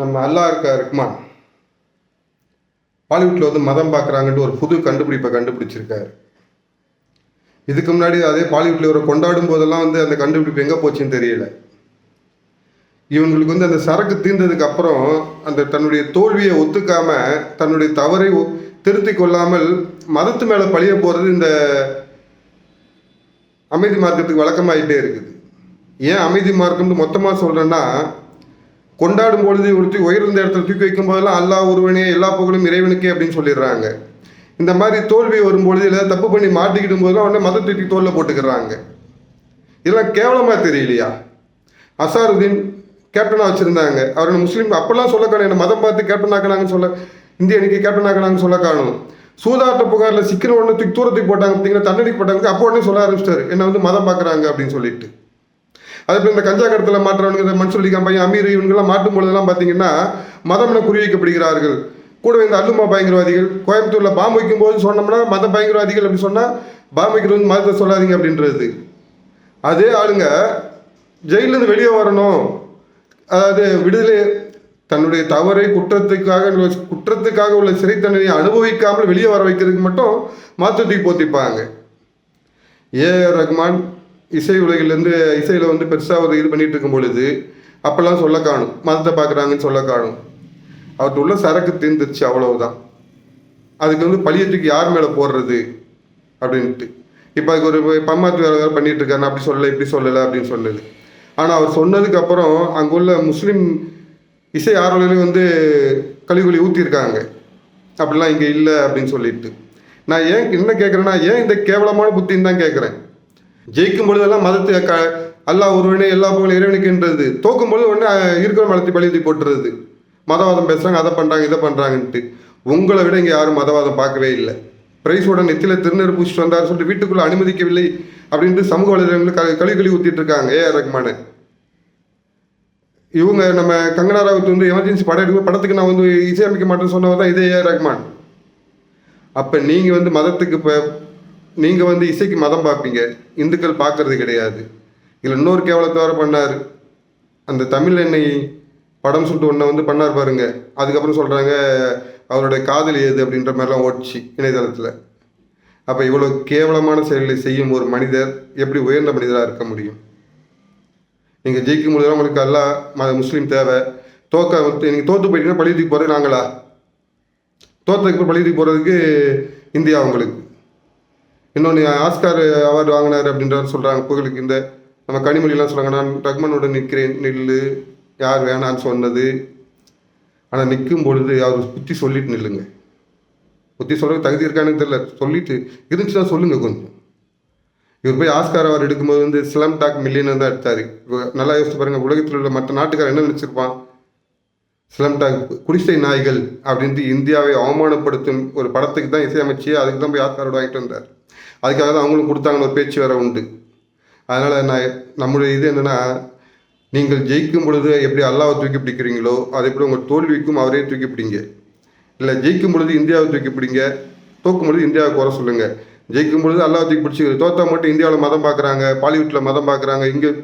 நம்ம அல்லா இருக்கா இருக்குமான் பாலிவுட்டில் வந்து மதம் பார்க்குறாங்கன்ட்டு ஒரு புது கண்டுபிடிப்பை கண்டுபிடிச்சிருக்காரு. இதுக்கு முன்னாடி அதே பாலிவுட்டில் ஒரு கொண்டாடும் போதெல்லாம் வந்து அந்த கண்டுபிடிப்பு எங்கே போச்சுன்னு தெரியல. இவங்களுக்கு வந்து அந்த சரக்கு தீர்ந்ததுக்கு அப்புறம் அந்த தன்னுடைய தோல்வியை ஒத்துக்காம தன்னுடைய தவறை திருத்தி திருத்திக் கொள்ளாமல் மதத்து மேலே பழிய போகிறது இந்த அமைதி மார்க்கத்துக்கு வழக்கமாயிட்டே இருக்குது. ஏன் அமைதி மார்க்கம்னு மொத்தமாக சொல்கிறேன்னா கொண்டாடும் பொழுது ஒருத்தி உயர்ந்த இடத்துல தூக்கி வைக்கும் போதெல்லாம் அல்லா ஒருவனே எல்லா புகழும் இறைவனுக்கே அப்படின்னு சொல்லிடுறாங்க. இந்த மாதிரி தோல்வி வரும்பொழுது இல்லை தப்பு பண்ணி மாட்டிக்கிடும் போதெல்லாம் உடனே மத தூக்கி தோல்ல போட்டுக்கிறாங்க. இதெல்லாம் கேவலமாக தெரியலையா? அசாருதீன் கேப்டனாக வச்சுருந்தாங்க. அவர் முஸ்லீம் அப்போல்லாம் சொல்ல காணும் என்ன மதம் பார்த்து கேப்டன் ஆக்கினாங்கன்னு சொல்ல இந்திய அணிக்கு கேப்டன் ஆக்கினாங்கன்னு சொல்ல காணும். சூதாட்ட புகாரில் சிக்கன உடனே தூக்கி தூரத்துக்கு போட்டாங்க பார்த்தீங்கன்னா தண்டனைக்கு போட்டாங்க அப்போ உடனே சொல்ல ஆரம்பிச்சிட்டாரு என்னை வந்து மதம் பார்க்குறாங்க அப்படின்னு சொல்லிட்டு. அதே போல் இந்த கஞ்சா கடத்தில் மாற்றவனுங்க இந்த மன்சூலி பையன் அமீர் இவங்கெல்லாம் மாட்டும் பொழுதெல்லாம் பார்த்தீங்கன்னா மதம் என குறிவைக்கப்படுகிறார்கள் கூட இந்த அல்லுமா பயங்கரவாதிகள் கோயம்புத்தூரில் பாம்பு வைக்கும் போது சொன்னோம்னா மத பயங்கரவாதிகள் அப்படி சொன்னால் பாம்பு வைக்கிறது வந்து மதத்தை சொல்லாதீங்க அப்படின்றது. அதே ஆளுங்க ஜெயிலிருந்து வெளியே வரணும். அதாவது விடுதலை தன்னுடைய தவறை குற்றத்துக்காக குற்றத்துக்காக உள்ள சிறை தண்டனையை அனுபவிக்காமல் வெளியே வர வைக்கிறதுக்கு மட்டும் மாற்றத்துக்கு போத்திப்பாங்க. ஏ ரஹ்மான் இசை உலகிலேருந்து இசையில் வந்து பெருசாக ஒரு இது பண்ணிட்டு இருக்கும் பொழுது அப்போல்லாம் சொல்ல காணும். மதத்தை பார்க்குறாங்கன்னு சொல்ல காணும். அவர்கிட்ட உள்ள சரக்கு தீர்ந்துருச்சு அவ்வளவுதான். அதுக்கு வந்து பழியத்துக்கு யார் மேலே போடுறது? அப்படின்ட்டு. இப்போ அதுக்கு ஒரு பம்மாத்து வேலை வேறு பண்ணிட்டு இருக்காரு அப்படி சொல்லலை இப்படி சொல்லலை அப்படின்னு சொன்னது ஆனால் அவர் சொன்னதுக்கப்புறம் அங்கே உள்ள முஸ்லீம் இசை ஆர்வலர்களே வந்து கழிவுகளை ஊற்றிருக்காங்க அப்படிலாம் இங்கே இல்லை அப்படின்னு சொல்லிட்டு. நான் ஏன் என்ன கேட்குறேன்னா ஏன் இந்த கேவலமான புத்தின்னு தான் கேட்குறேன் ஜெயிக்கும் பொழுதெல்லாம் மதத்தை க அல்லாஹ் ஒருவனே எல்லா புகழும் இறைவனுக்குன்றது தோக்கும் பொழுது உடனே இருக்கிற மதத்தை பழுதி போட்டுறது. மதவாதம் பேசுகிறாங்க அதை பண்ணுறாங்க இதை பண்ணுறாங்கன்ட்டு உங்களை விட இங்கே யாரும் மதவாதம் பார்க்கவே இல்லை. பிரைஸோட நெத்தியில் திருநெரு பூச்சிட்டு வந்தார் சொல்லிட்டு வீட்டுக்குள்ளே அனுமதிக்கவில்லை அப்படின்ட்டு சமூக வலைதளங்களில் க கழி கழி ஊற்றிட்டு இருக்காங்க ஏ ரகுமான. இவங்க நம்ம கங்கனா ராவத் வந்து எமர்ஜென்சி படம் எடுக்கும் படத்துக்கு நான் வந்து இசையமைக்க மாட்டேன்னு சொன்னவர் தான் இதே ஏ ரகுமான். அப்போ நீங்கள் வந்து மதத்துக்கு இப்போ நீங்கள் வந்து இசைக்கு மதம் பார்ப்பீங்க. இந்துக்கள் பார்க்கறது கிடையாது. இதில் இன்னொரு கேவலத்தை வேறு பண்ணார். அந்த தமிழ் எண்ணெய் படம் சுட்டு ஒன்றை வந்து பண்ணார் பாருங்க. அதுக்கப்புறம் சொல்கிறாங்க அவருடைய காதல் ஏது அப்படின்ற மாதிரிலாம் ஓடிச்சு இணையதளத்தில். அப்போ இவ்வளோ கேவலமான செயல்களை செய்யும் ஒரு மனிதர் எப்படி உயர்ந்த மனிதராக இருக்க முடியும்? நீங்கள் ஜெயிக்கும் பொழுது உங்களுக்கு எல்லாம் ம முஸ்லீம் தேவை. தோக்க வந்து நீங்கள் தோற்று போயிட்டீங்கன்னா பழித்துக்கு போகிறது நாங்களா? தோற்றதுக்கு பழித்துக்கு போகிறதுக்கு இந்தியா உங்களுக்கு. இன்னொன்று ஆஸ்கார் அவார்டு வாங்கினார் அப்படின்றது சொல்கிறாங்க புகழுக்கு இந்த நம்ம கனிமொழிலாம் சொல்கிறாங்க நான் ரஹ்மானோட நிற்கிறேன் நில்லு யார் வேணான்னு சொன்னது. ஆனால் நிற்கும் பொழுது அவர் புத்தி சொல்லிட்டு நில்லுங்க. புத்தி சொல்கிறது தகுதி இருக்கான்னு தெரியல சொல்லிட்டு இருந்துச்சுன்னா சொல்லுங்கள் கொஞ்சம். இவர் போய் ஆஸ்கார் அவர் எடுக்கும்போது வந்து ஸ்லம் டாக் மில்லியனர் தான் எடுத்தார். நல்லா யோசிச்சு பாருங்கள் உலகத்தில் உள்ள மற்ற நாட்டுக்காரர் என்ன நினச்சிருப்பான்? ஸ்லம் டாக் குடிசை நாய்கள் அப்படின்ட்டு இந்தியாவை அவமானப்படுத்தும் ஒரு படத்துக்கு தான் இசையமைச்சு அதுக்கு தான் போய் ஆஸ்காரோட வாங்கிட்டு வந்தார். அதுக்காக தான் அவங்களும் கொடுத்தாங்கன்னு ஒரு பேச்சு வேற உண்டு. அதனால் நான் நம்முடைய இது என்னென்னா நீங்கள் ஜெயிக்கும் பொழுது எப்படி அல்லாவை தூக்கி பிடிக்கிறீங்களோ அதே போல் உங்கள் தோல்விக்கும் அவரே தூக்கி பிடிங்க. இல்லை ஜெயிக்கும் பொழுது இந்தியாவை தூக்கி பிடிங்க தோக்கும் பொழுது இந்தியாவை குறை சொல்லுங்கள் ஜெயிக்கும் பொழுது அல்லாவை தூக்கி பிடிச்சி தோத்தா மட்டும் இந்தியாவில் மதம் பார்க்குறாங்க பாலிவுட்டில் மதம் பார்க்குறாங்க இங்கே